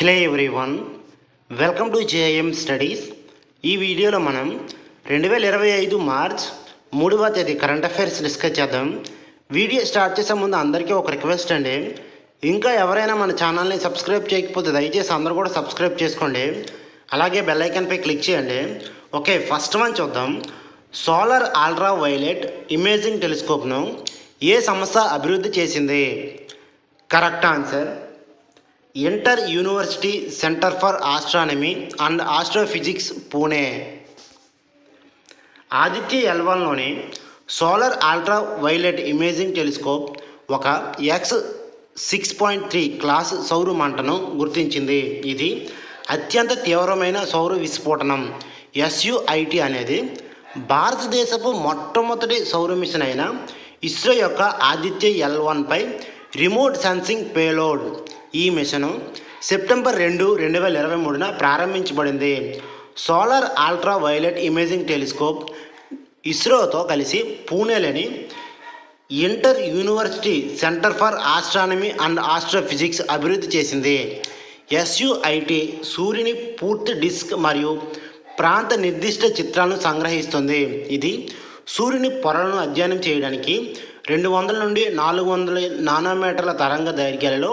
Hello everyone welcome to JM studies. ఈ వీడియోలో మనం రెండు వేల ఇరవై ఐదు మార్చ్ మూడవ తేదీ కరెంట్ అఫైర్స్ డిస్కస్ చేద్దాం. వీడియో స్టార్ట్ చేసే ముందు అందరికీ ఒక రిక్వెస్ట్ అండి. ఇంకా ఎవరైనా మన ఛానల్ని సబ్స్క్రైబ్ చేయకపోతే దయచేసి అందరూ కూడా సబ్స్క్రైబ్ చేసుకోండి. అలాగే బెల్ ఐకాన్పై క్లిక్ చేయండి. ఓకే ఫస్ట్ వన్ చూద్దాం. సోలార్ ఆల్ట్రా వైలెట్ ఇమేజింగ్ టెలిస్కోప్ను ఏ సంస్థ అభివృద్ధి చేసింది? Correct answer inter university centre for astronomy and astrophysics Pune Aditya ఎల్వన్లోని solar ultra violet imaging telescope ఒక X six point three class సౌర మంటను గుర్తించింది. ఇది అత్యంత తీవ్రమైన సౌర విస్ఫోటనం ఎస్యుఐటి అనేది భారతదేశపు మొట్టమొదటి సౌర మిషన్ అయిన ఇస్రో యొక్క ఆదిత్య ఎల్ వన్పై రిమోట్ సెన్సింగ్ పేలోడ్ ఈ మిషను సెప్టెంబర్ రెండు రెండు వేల ఇరవై మూడున ప్రారంభించబడింది. Solar ultra violet imaging telescope ఇస్రోతో కలిసి పూణేలోని inter university centre for astronomy and astrophysics అభివృద్ధి చేసింది. ఎస్యుఐటి సూర్యుని పూర్తి డిస్క్ మరియు ప్రాంత నిర్దిష్ట చిత్రాలను సంగ్రహిస్తుంది. ఇది సూర్యుని పొరలను అధ్యయనం చేయడానికి రెండు వందల నుండి నాలుగు వందల నానోమీటర్ల తరంగ దైర్ఘ్యాలలో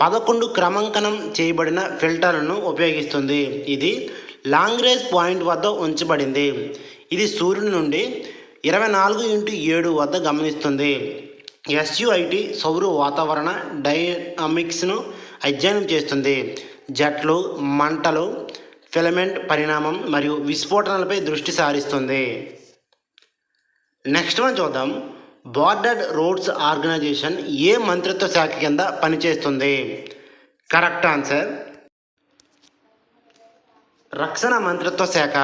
పదకొండు క్రమాంకనం చేయబడిన ఫిల్టర్లను ఉపయోగిస్తుంది. ఇది లాంగ్రేజ్ పాయింట్ వద్ద ఉంచబడింది. ఇది సూర్యుని నుండి ఇరవై నాలుగు ఇంటూ ఏడు వద్ద గమనిస్తుంది. ఎస్యుఐటి సౌర వాతావరణ డైనమిక్స్ను అధ్యయనం చేస్తుంది. జట్లు మంటలు ఫిలమెంట్ పరిణామం మరియు విస్ఫోటనలపై దృష్టి సారిస్తుంది. నెక్స్ట్ వన్ చూద్దాం. బార్డర్డ్ రోడ్స్ ఆర్గనైజేషన్ ఏ మంత్రిత్వ శాఖ కింద పనిచేస్తుంది? Correct answer. రక్షణ మంత్రిత్వ శాఖ.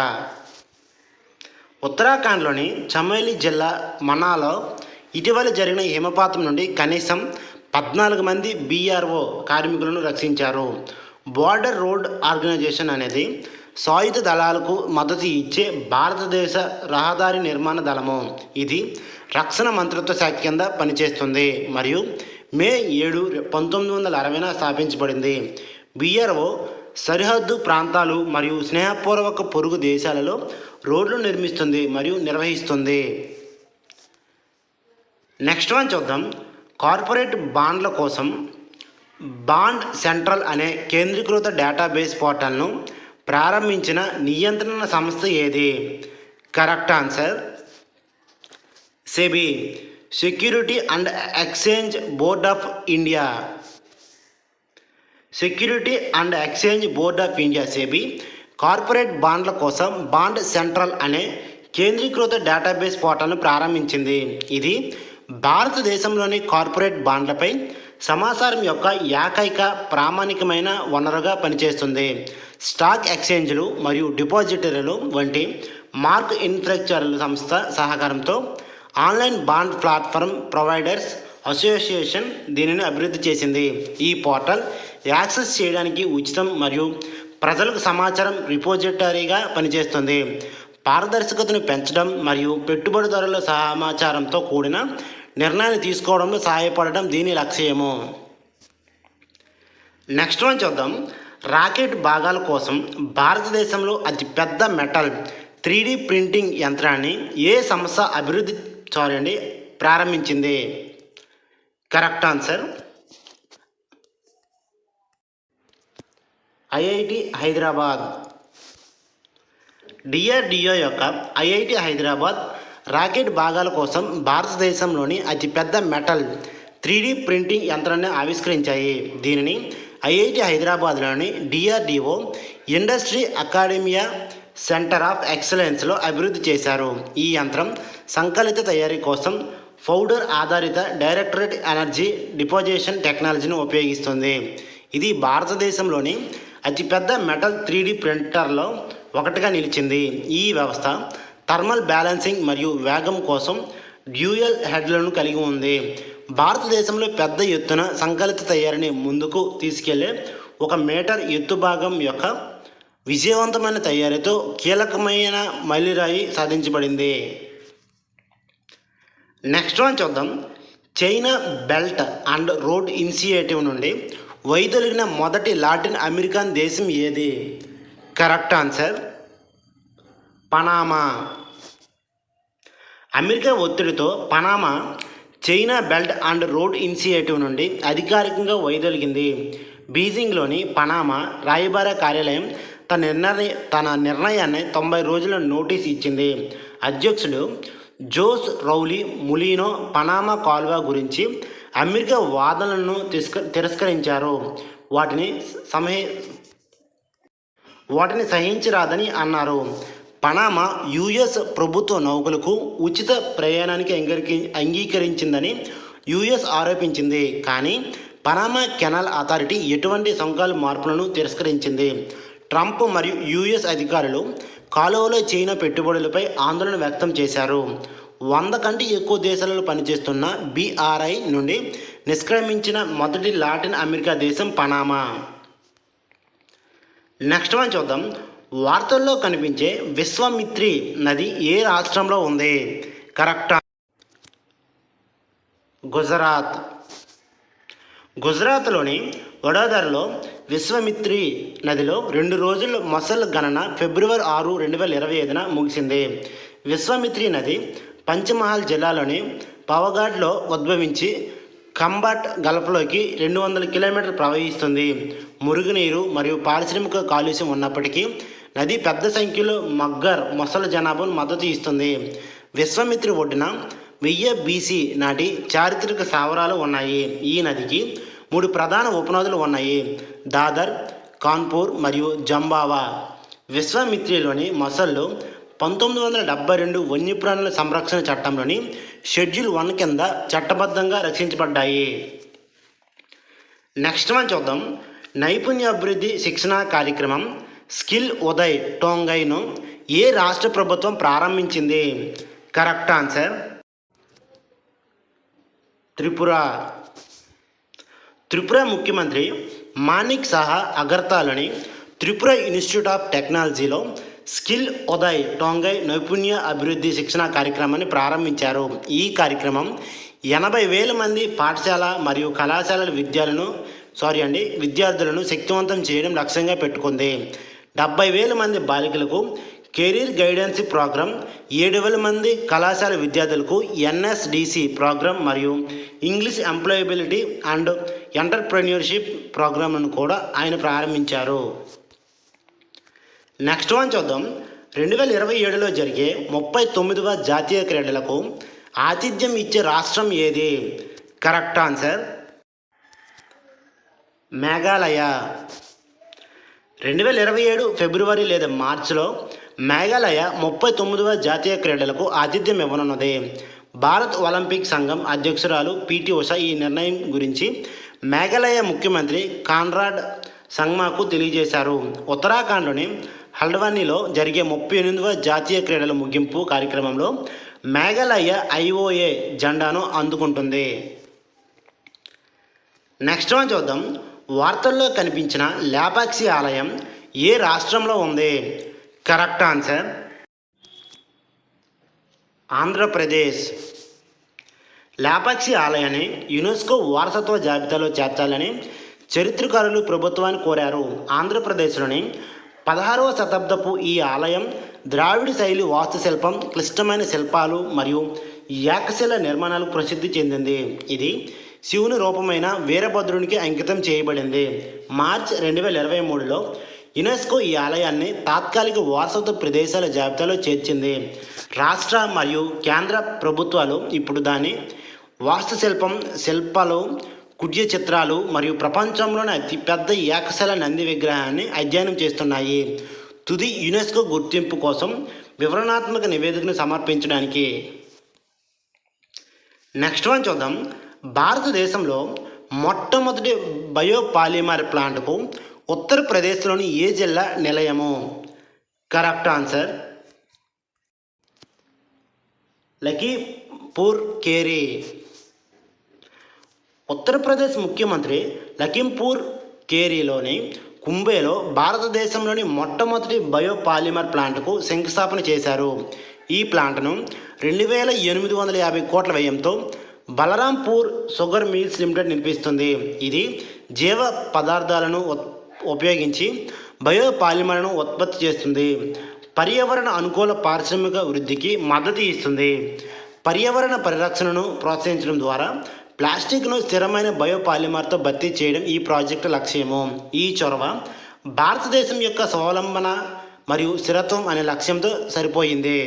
ఉత్తరాఖండ్లోని చమేలి జిల్లా మనాలో ఇటీవల జరిగిన హిమపాతం నుండి కనీసం పద్నాలుగు మంది బీఆర్ఓ కార్మికులను రక్షించారు. బార్డర్ రోడ్ ఆర్గనైజేషన్ అనేది సాయుధ దళాలకు మద్దతు ఇచ్చే భారతదేశ రహదారి నిర్మాణ దళము. ఇది రక్షణ మంత్రిత్వ శాఖ కింద పనిచేస్తుంది. మరియు మే ఏడు పంతొమ్మిది వందల అరవైన స్థాపించబడింది. బీఆర్ఓ సరిహద్దు ప్రాంతాలు మరియు స్నేహపూర్వక పొరుగు దేశాలలో రోడ్లు నిర్మిస్తుంది మరియు నిర్వహిస్తుంది. నెక్స్ట్ వన్ చూద్దాం. కార్పొరేట్ బాండ్ల కోసం బాండ్ సెంట్రల్ అనే కేంద్రీకృత డేటాబేస్ పోర్టల్ను ప్రారంభించిన నియంత్రణ సంస్థ ఏది? Correct answer SEBI security and exchange board of India security and exchange board of India SEBI corporate బాండ్ల కోసం బాండ్ సెంట్రల్ అనే కేంద్రీకృత డేటాబేస్ పోర్టల్ను ప్రారంభించింది. ఇది భారతదేశంలోని కార్పొరేట్ బాండ్లపై సమాచారం యొక్క ఏకైక ప్రామాణికమైన వనరుగా పనిచేస్తుంది. స్టాక్ ఎక్స్చేంజ్లు మరియు డిపాజిటరీలు వంటి మార్క్ ఇన్ఫ్రాస్ట్రక్చర్ల సంస్థ సహకారంతో online bond platform providers association దీనిని అభివృద్ధి చేసింది. ఈ పోర్టల్ యాక్సెస్ చేయడానికి ఉచితం మరియు ప్రజలకు సమాచారం రిపోజిటరీగా పనిచేస్తుంది. పారదర్శకతను పెంచడం మరియు పెట్టుబడిదారుల సమాచారంతో కూడిన నిర్ణయాన్ని తీసుకోవడంలో సహాయపడడం దీని లక్ష్యము. నెక్స్ట్ వన్ చూద్దాం. రాకెట్ భాగాల కోసం భారతదేశంలో అతిపెద్ద మెటల్ త్రీ ప్రింటింగ్ యంత్రాన్ని ఏ సంస్థ అభివృద్ధి సారీ అండి ప్రారంభించింది? Correct answer. IIT Hyderabad. DRDO యొక్క ఐఐటి హైదరాబాద్ రాకెట్ భాగాల కోసం భారతదేశంలోని అతిపెద్ద మెటల్ త్రీ ప్రింటింగ్ యంత్రాన్ని ఆవిష్కరించాయి. దీనిని ఐఐటి హైదరాబాద్లోని DRDO industry academia centre of ఎక్సలెన్స్లో అభివృద్ధి చేశారు. ఈ యంత్రం సంకలిత తయారీ కోసం పౌడర్ ఆధారిత డైరెక్టరేట్ ఎనర్జీ డిపోజిషన్ టెక్నాలజీని ఉపయోగిస్తుంది. ఇది భారతదేశంలోని అతిపెద్ద మెటల్ త్రీ డి ప్రింటర్లో ఒకటిగా నిలిచింది. ఈ వ్యవస్థ థర్మల్ బ్యాలెన్సింగ్ మరియు వేగం కోసం డ్యూయల్ హెడ్లను కలిగి ఉంది. భారతదేశంలో పెద్ద ఎత్తున సంకలిత తయారీని ముందుకు తీసుకెళ్ళే ఒక మీటర్ ఎత్తు భాగం యొక్క విజయవంతమైన తయారీతో కీలకమైన మైలురాయి సాధించబడింది. నెక్స్ట్ వన్ చూద్దాం. China belt and road initiative నుండి వైదొలిగిన మొదటి లాటిన్ అమెరికన్ దేశం ఏది? Correct answer Panama. అమెరికా ఒత్తిడితో Panama China belt and road initiative నుండి అధికారికంగా వైదొలిగింది బీజింగ్లోని పనామా రాయబార కార్యాలయం తన నిర్ణయ తన నిర్ణయాన్ని తొంభై రోజుల నోటీస్ ఇచ్చింది. అధ్యక్షుడు జోస్ రౌలీ ములీనో పనామా కాల్వా గురించి అమెరికా వాదనలను తిస్క తిరస్కరించారు. వాటిని సమయ వాటిని సహించరాదని అన్నారు. పనామా యుఎస్ ప్రభుత్వ నౌకలకు ఉచిత ప్రయాణానికి అంగీకరి అంగీకరించిందని యుఎస్ ఆరోపించింది. కానీ పనామా కెనాల్ అథారిటీ ఎటువంటి సుంకాల మార్పులను తిరస్కరించింది. ట్రంప్ మరియు యుఎస్ అధికారులు కాలువలో చైనా పెట్టుబడులపై ఆందోళన వ్యక్తం చేశారు. వంద కంటే ఎక్కువ దేశాలలో పనిచేస్తున్న బీఆర్ఐ నుండి నిష్క్రమించిన మొదటి లాటిన్ అమెరికా దేశం పనామా. నెక్స్ట్ వన్ చూద్దాం. వార్తల్లో కనిపించే విశ్వామిత్రి నది ఏ రాష్ట్రంలో ఉంది? కరెక్ట్? గుజరాత్. గుజరాత్లోని వడోదరలో విశ్వమిత్రి నదిలో రెండు రోజుల మొసల్ గణన ఫిబ్రవరి ఆరు రెండు వేల ఇరవై ఐదున ముగిసింది. విశ్వమిత్రి నది పంచమహల్ జిల్లాలోని పవగాడ్లో ఉద్భవించి కంబాట్ గల్ఫ్లోకి రెండు వందల కిలోమీటర్లు ప్రవహిస్తుంది. మురుగునీరు మరియు పారిశ్రామిక కాలుష్యం ఉన్నప్పటికీ నది పెద్ద సంఖ్యలో మగ్గర్ మొసలి జనాభాను మద్దతు ఇస్తుంది. విశ్వమిత్రి ఒడ్డున వెయ్యి బీసీ నాటి చారిత్రక స్థావరాలు ఉన్నాయి. ఈ నదికి మూడు ప్రధాన ఉపనదులు ఉన్నాయి. దాదర్ కాన్పూర్ మరియు జంబావా. విశ్వామిత్రిలోని మొసళ్ళు పంతొమ్మిది వందల డెబ్బై రెండు వన్యప్రాణుల సంరక్షణ చట్టంలోని షెడ్యూల్ వన్ కింద చట్టబద్ధంగా రక్షించబడ్డాయి నెక్స్ట్ మనం చూద్దాం. నైపుణ్యాభివృద్ధి శిక్షణ కార్యక్రమం స్కిల్ ఉదయ్ టోంగైను ఏ రాష్ట్ర ప్రభుత్వం ప్రారంభించింది? Correct answer Tripura. త్రిపుర ముఖ్యమంత్రి మానిక్ సహా అగర్తాలని త్రిపుర ఇన్స్టిట్యూట్ ఆఫ్ టెక్నాలజీలో స్కిల్ ఉదయ్ టోంగై నైపుణ్య అభివృద్ధి శిక్షణ కార్యక్రమాన్ని ప్రారంభించారు. ఈ కార్యక్రమం ఎనభై వేల మంది పాఠశాల మరియు కళాశాలల విద్యాలను సారీ అండి విద్యార్థులను శక్తివంతం చేయడం లక్ష్యంగా పెట్టుకుంది. డెబ్బై వేల మంది బాలికలకు కెరీర్ గైడెన్స్ ప్రోగ్రాం ఏడు వేల మంది కళాశాల విద్యార్థులకు ఎన్ఎస్డిసి ప్రోగ్రాం మరియు ఇంగ్లీష్ ఎంప్లాయబిలిటీ అండ్ ఎంటర్ప్రెన్యూర్షిప్ ప్రోగ్రాంలను కూడా ఆయన ప్రారంభించారు. నెక్స్ట్ వన్ చూద్దాం. రెండు వేల ఇరవై ఏడులో జరిగే ముప్పై తొమ్మిదవ జాతీయ క్రీడలకు ఆతిథ్యం ఇచ్చే రాష్ట్రం ఏది? Correct answer Meghalaya. రెండు వేల ఇరవై ఏడు ఫిబ్రవరి లేదా మార్చిలో మేఘాలయ ముప్పై తొమ్మిదవ జాతీయ క్రీడలకు ఆతిథ్యం ఇవ్వనున్నది. భారత్ ఒలింపిక్ సంఘం అధ్యక్షురాలు పిటి ఉష ఈ నిర్ణయం గురించి మేఘాలయ ముఖ్యమంత్రి కాన్రాడ్ సంగ్మాకు తెలియజేశారు. ఉత్తరాఖండ్లోని హల్డ్వానీలో జరిగే ముప్పై ఎనిమిదవ జాతీయ క్రీడల ముగింపు కార్యక్రమంలో మేఘాలయ ఐఓఏ జెండాను అందుకుంటుంది. నెక్స్ట్ వన్ చూద్దాం. వార్తల్లో కనిపించిన లేపాక్షి ఆలయం ఏ రాష్ట్రంలో ఉంది? Correct answer Andhra Pradesh. లేపాక్షి ఆలయాన్ని యునెస్కో వారసత్వ జాబితాలో చేర్చాలని చరిత్రకారులు ప్రభుత్వాన్ని కోరారు. ఆంధ్రప్రదేశ్లోని పదహారవ శతాబ్దపు ఈ ఆలయం ద్రావిడ శైలి వాస్తుశిల్పం క్లిష్టమైన శిల్పాలు మరియు ఏకశిల నిర్మాణాలకు ప్రసిద్ధి చెందింది. ఇది శివుని రూపమైన వీరభద్రునికి అంకితం చేయబడింది. మార్చ్ రెండు వేల ఇరవై మూడులో యునెస్కో ఈ ఆలయాన్ని తాత్కాలిక వారసత్వ ప్రదేశాల జాబితాలో చేర్చింది. రాష్ట్ర మరియు కేంద్ర ప్రభుత్వాలు ఇప్పుడు దాని వాస్తుశిల్పం శిల్పాలు కుడ్య చిత్రాలు మరియు ప్రపంచంలోని అతిపెద్ద ఏకశాల నంది విగ్రహాన్ని అధ్యయనం చేస్తున్నాయి. తుది యునెస్కో గుర్తింపు కోసం వివరణాత్మక నివేదికను సమర్పించడానికి. నెక్స్ట్ వన్ చూద్దాం. భారతదేశంలో మొట్టమొదటి బయోపాలిమర్ ప్లాంట్కు ఉత్తరప్రదేశ్లోని ఏ జిల్లా నిలయము? Correct answer Lakhimpur Kheri. Uttar Pradesh ముఖ్యమంత్రి లఖింపూర్ కేరీలోని కుంబేలో భారతదేశంలోని మొట్టమొదటి బయోపాలిమర్ ప్లాంట్కు శంకుస్థాపన చేశారు. ఈ ప్లాంట్ను రెండు వేల ఎనిమిది వందల యాభై కోట్ల వ్యయంతో బలరాంపూర్ షుగర్ మిల్స్ లిమిటెడ్ నిర్మిస్తుంది. ఇది జీవ పదార్థాలను ఉపయోగించి బయోపాలిమర్లను ఉత్పత్తి చేస్తుంది. పర్యావరణ అనుకూల పారిశ్రామిక వృద్ధికి మద్దతు ఇస్తుంది. పర్యావరణ పరిరక్షణను ప్రోత్సహించడం ద్వారా ప్లాస్టిక్ను స్థిరమైన బయోపాలిమర్తో భర్తీ చేయడం ఈ ప్రాజెక్టు లక్ష్యము. ఈ చొరవ భారతదేశం యొక్క స్వావలంబన మరియు స్థిరత్వం అనే లక్ష్యంతో సరిపోయింది.